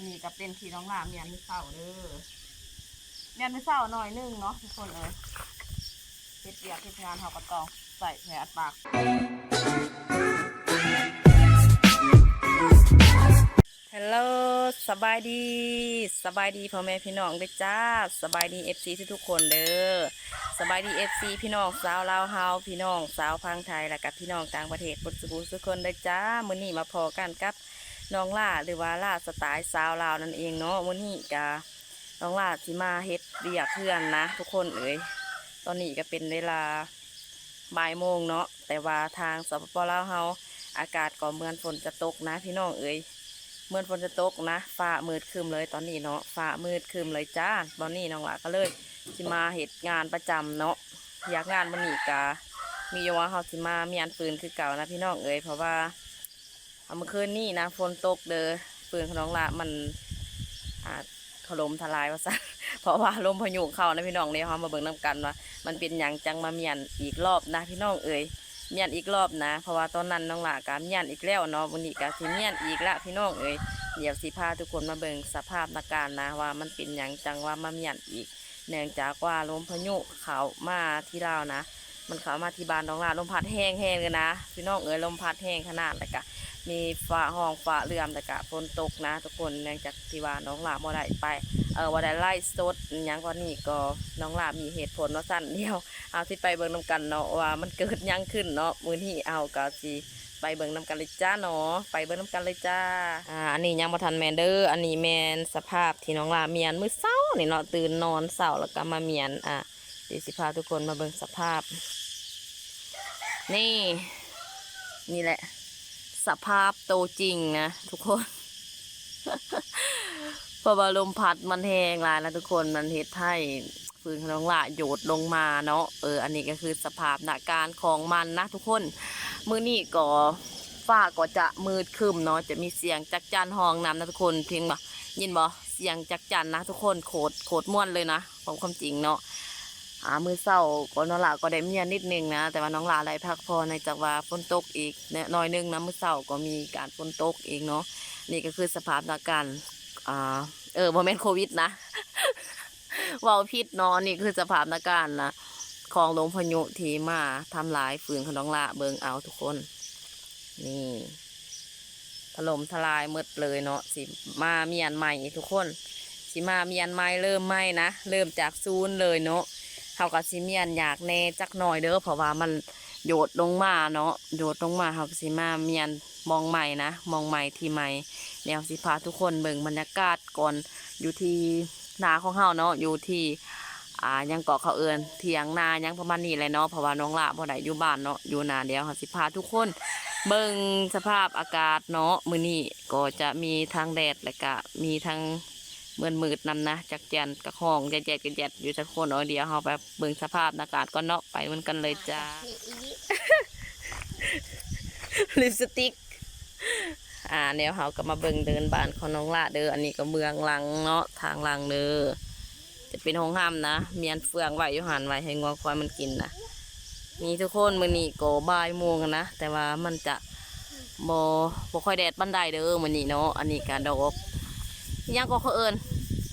อันนี้ก็เป็นที่น้องลาเมียนมือเศร้าเด้อเมียนมือเศร้าหน่อยหนึงเนาะทุกคนเลยเฮ็ดเบียกเฮ็ดงานเขาก็ต้องใส่แผลอัดปากฮัลโหลสบายดีสบายดีพ่อแม่พี่น้องเด้อจ้าสบายดีเอฟซีทุกคนเด้อสบายดีเอฟซีพี่น้องสาวลาวเฮาพี่น้องสาวพังไทยและกับพี่น้องต่างประเทศบนสกูทุกคนเด้อจ้ามื้อนี้มาพอกันกับ น้องล่าหรือว่าล่าสไตล์สาวลาวนั่นเองเนาะวันนี้กะน้องล่าสิมาเฮ็ดเรียกเพื่อนนะ ทุกคนเอ๋ยตอนนี้ก็เป็นเวลาบ่ายโมงเนาะแต่ว่าทางสปปลาวเฮาอากาศก็เหมือนฝนจะตกนะ พี่น้องเอ๋ยเหมือนฝนจะตกนะฟ้ามืดครึมเลยตอนนี้เนาะฟ้ามืดครึมเลยจ้าตอนนี้น้องล่าก็เลยสิมาเฮ็ดงานประจำเนาะอยากงานวันนี้กะมีอยู่ว่าเฮาสิมามีอันปืนคือเก่านะพี่น้องเอ๋ยเพราะว่า เอาเมื่อคืนนี่นะฝนตกเด้อปืนขนองละมันอ่าถล่มทลายว่าซะเพราะว่าลมพายุเข้านะพี่น้องเนี่ยเขามาเบิ่งน้กันว่ามันเป็นอย่างจังมาเมียนอีกรอบนะพี่น้องเอ๋ยเมียนอีกรอบนะ เพราะว่าตอนนั้นน้องละกาเมียนอีกแล้วเนาะวันนี้กาสิเมียนอีกละพี่น้องเอ๋ยเดี๋ยวสิพาทุกคนมาเบิ่งสภาพอาการนะว่ามันเป็นอย่างจังว่ามาเมียนอีก เนื่องจากว่าลมพายุเขามาที่เราวนะ มันเข้ามาที่บ้านน้องละลมพัดแห้งแห้งเลยนะพี่น้องเอ๋ยลมพัดแห้งขนาดเลยกะมีฟ้าห้องฟ้าเรื่อมแต่กะฝนตกนะ ทุกคนเนื่องจากที่ว่าน้องลาบ่ได้ไปเออบ่ได้ไล่สดยังกว่านี้ก็น้องลามีเหตุผลว่าะสั้นเดียวเอาที่ไปเบิ่งนํกันเนาะว่ามันเกิดยังขึ้นเนาะมื้อนี้เอาก็สิไปเบิ่งนํกันเลยจ้าเนาะไปเบิ่งนํกันเลยจ้าอ่าอันนี้ยังบ่ทันแมนเด้ออันนี้แมนสภาพที่น้องลาเมียนมือเช้านี่เนาะตื่นนอนเช้าแล้วก็มาเมียนอะ เดี๋ยวสิพาทุกคนมาเบิ่งสภาพ นี่ นี่แหละ สภาพโตจริงนะทุกคนพราะว่าลมพัดมันแห้งลายนะทุกคนมันเฮ็ดให้ฟืนขน้องละโยดลงมาเนาะเอออันนี้ก็คือสภาพหนาการของมันนะทุกคน มือนี้ก็ฟ้าก็จะมืดคึมเนาะจะมีเสียงจักจันห้องน้ำนะทุกคนเพียงบ่ยินบ่เสียงจักจันนะทุกคนโคตรโคตรม่วนเลยนะของความจริงเนาะ อามือเศร้าก็น้องลาก็ได้เมียนิดนึงนะ แต่ว่าน้องลาได้พักพอในจากว่าฝนตกอีกเนี่ยน้อยนึงนะมือเศร้าก็มีการฝนตกอีกเนาะนี่ก็คือสภาพอาการอ่าเออโมเมนต์โควิดนะว่าพิษเนาะนี่คือสภาพอาการนะของลมพายุทีมาทำลายฝืนของน้องละเบิงเอาทุกคน นี่ถล่มทลายหมดเลยเนาะสิมาเมียนใหม่ทุกคน สิมาเมียนใหม่เริ่มใหม่นะเริ่มจากศูนย์เลยเนาะ เขาก็สิเมียนอยากแน่จักหน่อยเด้อเพราะว่ามันโยดลงมาเนาะโยดลงมาเขาก็สิมาเมียนมองใหม่นะมองใหม่ที่ใหม่เดี๋ยวสิพาทุกคนเบิ่งบรรยากาศก่อนอยู่ที่นาของเฮาเนาะอยู่ที่อ่ายังเกาะเขาเอินเถียงนายังประมาณนี้เลยเนาะเพราะว่าน้องละบ่ได้อยู่บ้านเนาะอยู่นาเดียวเขาสิพาทุกคนเบิ่งสภาพอากาศเนาะมื้อนี้ก็จะมีทั้งแดดและก็มีทั้ง เมือนมืดนำนะจักจันกระห้องแจ๊ดๆกันแจ๊ดอยู่สักคนเอาเดียวเราไปเบิ่งสภาพอากาศก็เนาะไปเหมือนกันเลยจ้าลิปสติกอ่าแนวเฮาก็มาเบิ่งเดินบ้านของน้องละเด้ออันนี้ก็เมืองหลังเนาะทางหลังเด้อจะเป็นห้องห้ามนะเมียนเฟืองไว้อยู่หันไว้ให้งวงควายมันกินนะมีทุกคนมื้อนี้ก็บ่ายโมงอะนะแต่ว่ามันจะบ่บ่ค่อยแดดบันไดเด้อมื้อนี้เนาะอันนี้ก็ดอกอิห ยังก็เขาเอิญ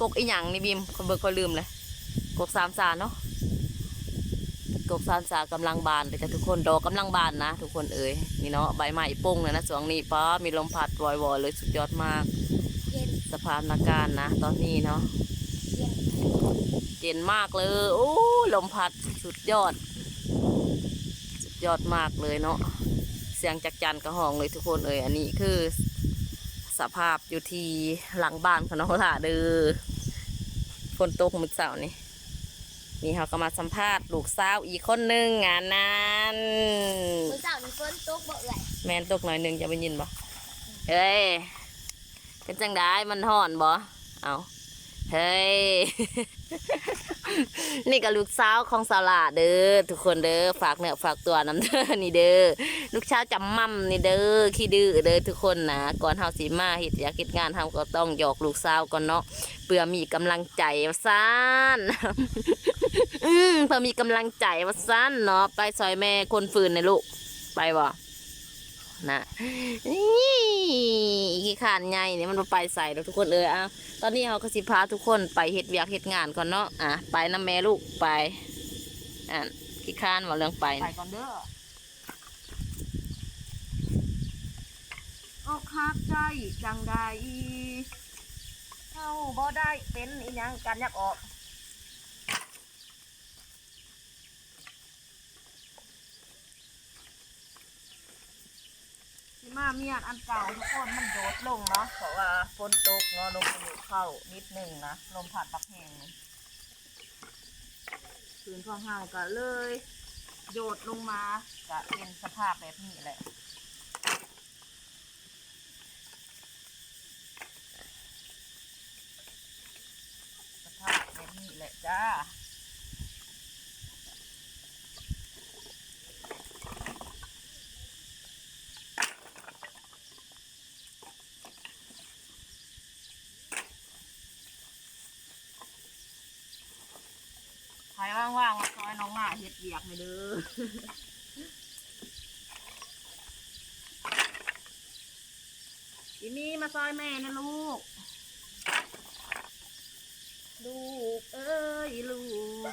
กกอีหยังนี่บิมคนเบิกเขาลืมเลยกกสามสาเนาะกกสามสากำลังบานเลยจ้ะทุกคนดอกกำลังบานนะ ทุกคนเอ๋ยนี่เนาะใบไม้ปุ้งเลยนะสวงนี้ป้ามีลมพัดวอยวๆเลยสุดยอดมากเย็นสภาพอาการนะ ตอนนี้เนาะเย็นเย็นมากเลยโอ้ลมพัดสุดยอด สุดยอดมากเลยเนาะเสียงจักจันกระหองเลยทุกคนเอ๋ยอันนี้คือ สภาพอยู่ที่หลังบ้านของน้องหลาเด้อฝนตกมืดเสาร์นี่นี่เขาก็มาสัมภาษณ์ลูกสาวอีกคนหนึงงานนั้นมื้อเช้านี่ฝนตกบ่เอ่ยแมนตกหน่อยหนึงจะไปยินบ่เฮ้ยเป็นจังได้มันห่อนบ่เอาเฮ้ย นี่ก็ลูกสาวของสาวลาเด้อทุกคนเด้อฝากเนื้อฝากตัวน้ำเด้อนี่เด้อลูกชาวจำมั่มนี่เด้อขี้ดื้อเด้อทุกคนนะก่อนเฮาสิมาเฮ็ดอยากเฮ็ดงานเฮาก็ต้องหยอกลูกสาวก่อนเนาะเพื่อมีกำลังใจว่าซ่านอืมเพื่อมีกำลังใจว่าซ่านเนาะไปซอยแม่คนฟืนในลูกไปบ่ นะนี่ขี้ขานใหญ่เนี่ยมันไปใส่แล้วทุกคนเออเอาตอนนี้เขาก็สิพาทุกคนไปเฮ็ดเวียกเฮ็ดงานก่อนเนาะอะไปน้ำแม่ลูกไปอะขี้ขานว่าเรื่องไปไปก่อนเด้อออกคักใจจังใดเฮาบ่ได้เป็นอีหยังกันอยากออก สิมาเมียอันเก่าทุกคนมันโดดลงเนาะเพราะว่าฝนตกเนาะลมพายุเข้านิดหนึ่งนะลมผ่านปักแห้งคืนของเฮาก็เลยโยดลงมาจะเป็นสภาพแบบนี้แหละสภาพแบบนี้แหละจ้า ใครว่างๆมา ซอยน้องหมาเฮ็ดเวียกเด้ออีนี่มาซอยแม่นะลูก ลูก เอ้ยลูก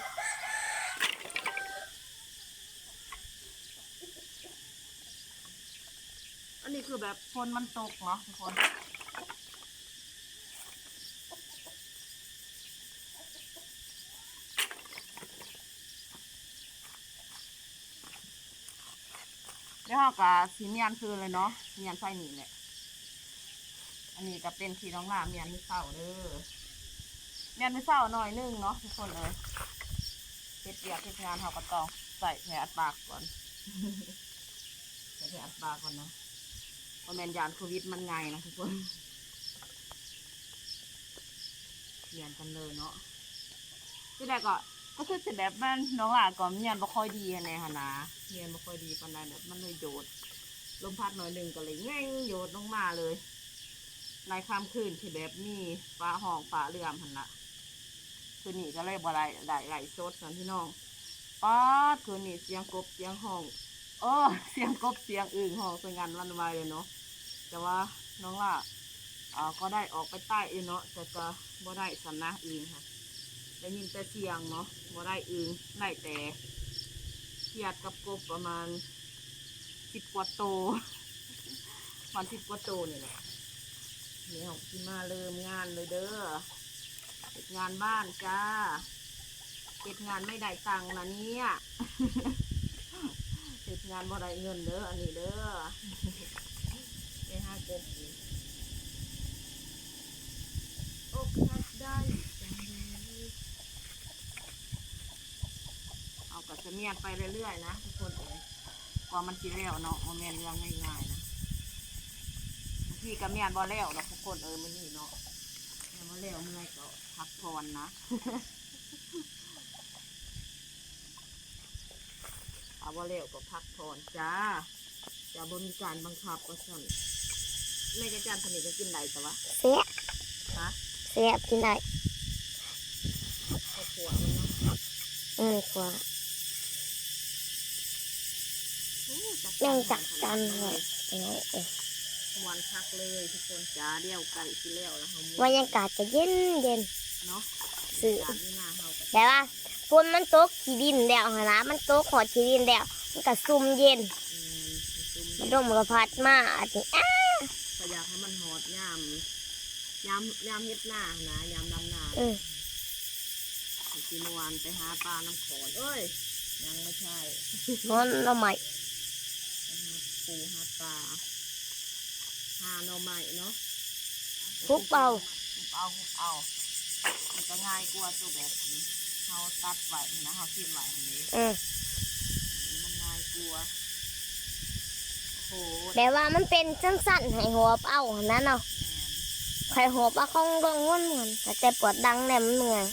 อันนี้คือแบบฝนมันตกเนาะทุกคน ดี๋ยวเราก็สีเมียนคืนเลยเนาะเมียนไส้หนีแหละอันนี้ก็เป็นที่น้องหลาเมียนไม่เศร้าเด้อเมียนไม่เศร้าหน่อยนึงเนาะทุกคนเลยเฮ็ดเบียกเฮ็ดงานเขาก็ต้องใส่แผลอัดปากก่อนใส่แผลอัดปากก่อนเนาะเพราะแมนยานโควิดมันไงนะทุกคนเรียนกันเลยเนาะที่แรกก็ ก็คือจะแบบมันน้องหลาก่อนเมียนบ่ค่อยดีแน่ะนะเมียนบ่ค่อยดีปานใดแบบมันเลยโดดลมพัดหน่อยหนึ่งก็เลยแง่งโยดลงมาเลยในค่ำคืนที่แบบมีฟ้าห้องฟ้าเรือมหันละคืนนี้ก็เลยบ่ได้ได้ไหลสดสันพี่น้องป๊าดคืนนี้เสียงกบเสียงห้องเออเสียงกบเสียงอื่นห้องสงันวันวายเลยเนาะแต่ว่าน้องล่ะอ่าก็ได้ออกไปใต้เองเนาะแต่ก็บ่ได้สำนักอื่นค่ะ ได้ยินแต่เสียงเนาะบ่ได้อื่นได้แต่เขียดกับกบประมาณสิบกว่าโตวันสิบกว่าโตนี่แหละนี่ของพี่มาเริ่มงานเลยเด้อเก็บงานบ้านจ้าเก็บงานไม่ได้ตังค์นะเนี่ยเก็บงานบ่ได้เงินเด้ออันนี้เด้อไปห้ากบอีกโอ้คักได้จังเลย เอากับจะเมียนไปเรื่อยๆนะทุกคนเอ๋ยกว่ามันจีเร็วเนาะมันเมียนเรื่องง่ายๆนะพี่กับเมียนบ่แล้วเนาะทุกคนเออมื้อนี้เนาะเมียนบ่แล้วเมื่อยก็พักผ่อนนะเอาบ่แล้วก็พักผ่อนจ้าจะบ่มีการบังคับก็สั่นแม่จะจานสนิทก็กินได้แต่ว่าเสียฮะเสียกินได้ครอบครัวมันเนาะอืมกว่า อู้ แม่งจักจันเลยเออเออมวนคักเลยทุกคนจ้าเดี่ยวไก่สิแล้วแล้วเฮาบรม่วนรยากาศจะเย็นเย็นเนาะสื่อจานที่หน้าเฮาก็แต่ว่าฝนมันตกขี้ดินแล้วหั้นนะมันตกหอดขี้ดินแล้วมันก็ซุ่มเย็นอืมซุ่มมันร่มกระพัดมาอันนี้อ้าก็อยากให้มันหอดยามยามยามเฮ็ดหน้านะยามดำนาอืมสิเมื่อวานไปหาปลาน้ำขอนเอ้ยยังไม่ใช่นอนเราใหม่ไปหา ปูหาปลาหาหน่อไม้เนาะทุบเอาทุบเอาทุบเอา มันก็ง่ายกว่าตัวแบบนี้เขาตัดไว้นะเขาคิดไว้อันนี้อืมมันง่ายกว่าโอ้โหแต่ว่ามันเป็นสั้นๆให้หัวเป้าหั้นนั้นเนาะแมนใครหัวปลาคองดงง่วนเหมือนแต่ปวดดังแหนมเหนื่อย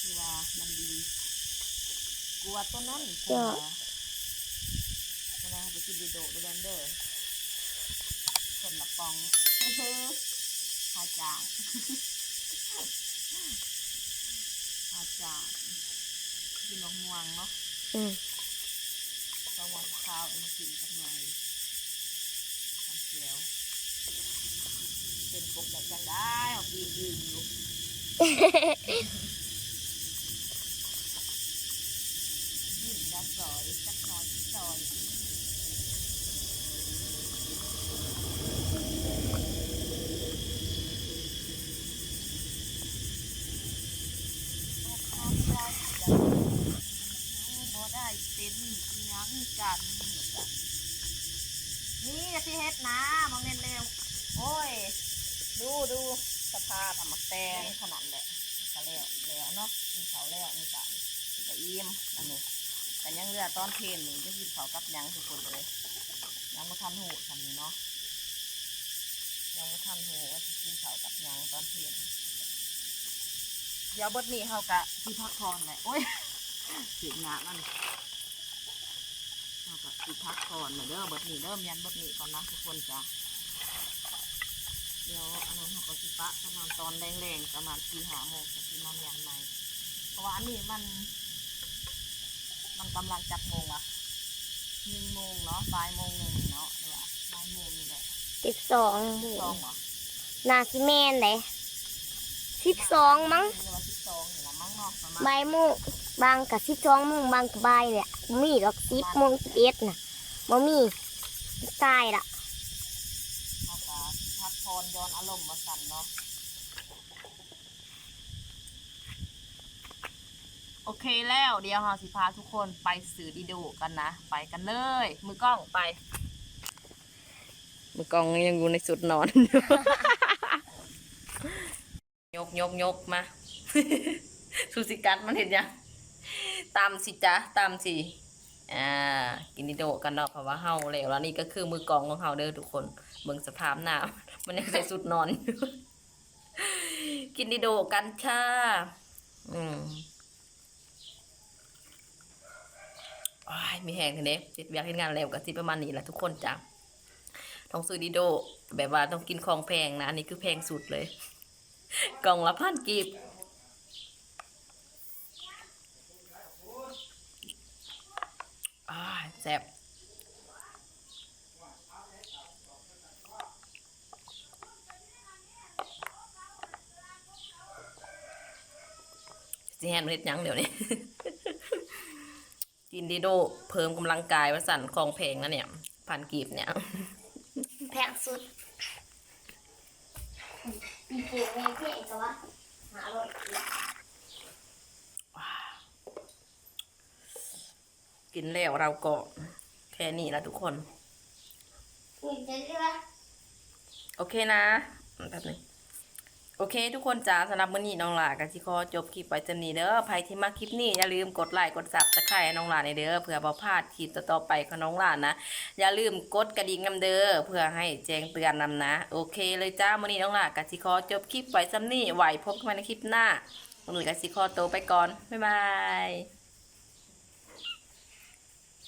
คือว่ามันดีกลัวตัวนั้นเจ้าเวลาไป กินดีโดดด้วยกันเด้อคนละปองข้าวจางข้าวจางกินมะม่วงเนาะอืมสองวันข้าวเอามากินสักหน่อยทำเสียวเป็นกบแบบจังได้เอาปีกยืนอยู่ยืนด้านซอยจักหน้อยที่ซอยบ่ได้เป็นอิหยังกันนี่สิเฮ็ดนะ มองเน้นเร็วโอ้ย ดูดูสภาพทำมักแตงขนาดแหละก็แล้วแล้วเนาะกินเขาวแล้วนี่จ้ะก็อิ่มอันนี้แต่ยังเหลือตอนเพลนนี่จะกินเขาวกับหยังทุกคนเลยยังไม่ทันหูทำนี้เนาะยังไม่ทันหูว่าจะกินเขาวกับหยังตอนเพลนเดี๋ยวบดนี้เขากะที่พักผ่อนแหละโอ้ยเสียงหนามัน เขากะที่พักผ่อนเด้อบดนี้เริ่มยันบดนี้ก่อนนะทุกคนจ้ะเดี๋ยวอันนั้นเขาก็สิปะประมาณตอนแรงๆประมาณตีหาโมงจะสินอนยันใหม่เพราะว่าอันนี้มัน มันกำลังจับโมงอะหนึ่งโมงเนาะบ่ายโมงหนึ่งเนาะหรือว่าบ่ายโมงนี่แหละสิบสองสิบสองเหรอนาซิแมนเลยสิบสองมั้งหรือว่าสิบสองนี่ละมั้งเนาะประมาณบ่ายโมง บางกับสิบสองโมงบางกับบ่ายเนี่ยบ่มีหรอกสิบโมงสิบเอ็ดน่ะบ่มีตายละเขาก็สิพักผ่อนย้อนอารมณ์มาสั่นเนาะ โอเคแล้วเดี๋ยวเราสิพาทุกคนไปสื่อดีโดกันนะ ไปกันเลย มือกล้องไป มือกองยังอยู่ในสุดนอนยกยกยกมา สุสิกัดมันเห็นยัง ตามสิจ๊ะตามสิอ่ากินดิโดกันเนาะเพราะว่าเฮาแล้วแล้วนี่ก็คือมือกองของเฮาเด้อทุกคนเบิ่งสภาพหน้ามันยังใส่สุดนอนอยู่กินดิโดกันค่ะอืมอ้ายมีแหงทีนี้เสร็จเวียกเฮ็ดงานแล้วก็สิประมาณนี้แหละทุกคนจ้ะต้องซื้อดิโดแบบว่าต้องกินของแพงนะอันนี้คือแพงสุดเลย กล่องละพันกีบอ่าแซ่บสิแฮนเฮ็ดหยังเดี๋ยวนี้ กินดิโดเพิ่มกำลังกายว่าสั่นของแพงนะเนี่ยพันกีบเนี่ย แพงสุดปีเก่งแม่เพ่ก็ว่าหาร้อ กินแล้วเราก็แค่นี้ละทุกคนนี่จะเรียกว่าโอเคนะแป๊บหนึงโอเค ทุกคนจ้าสำหรับมื้อนี้น้องหลากับที่ขอจบคลิปไปจนนี้เด้อใครที่มาคลิปนี้อย่าลืมกดไลค์กดซับสไครต์น้องหลาในเด้อเพื่อบ่พลาดคลิปต่อๆไปของน้องหลานะ อย่าลืมกดกระดิ่งนำเด้อเพื่อให้แจ้งเตือนนำนะ โอเคเลยจ้ามื้อนี้น้องหลากับที่ขอจบคลิปไว้ซ้ำนี้ไหวพบกันใหม่ในคลิปหน้ามื้อนี้กับสิขอตัวไปก่อนบ๊ายบาย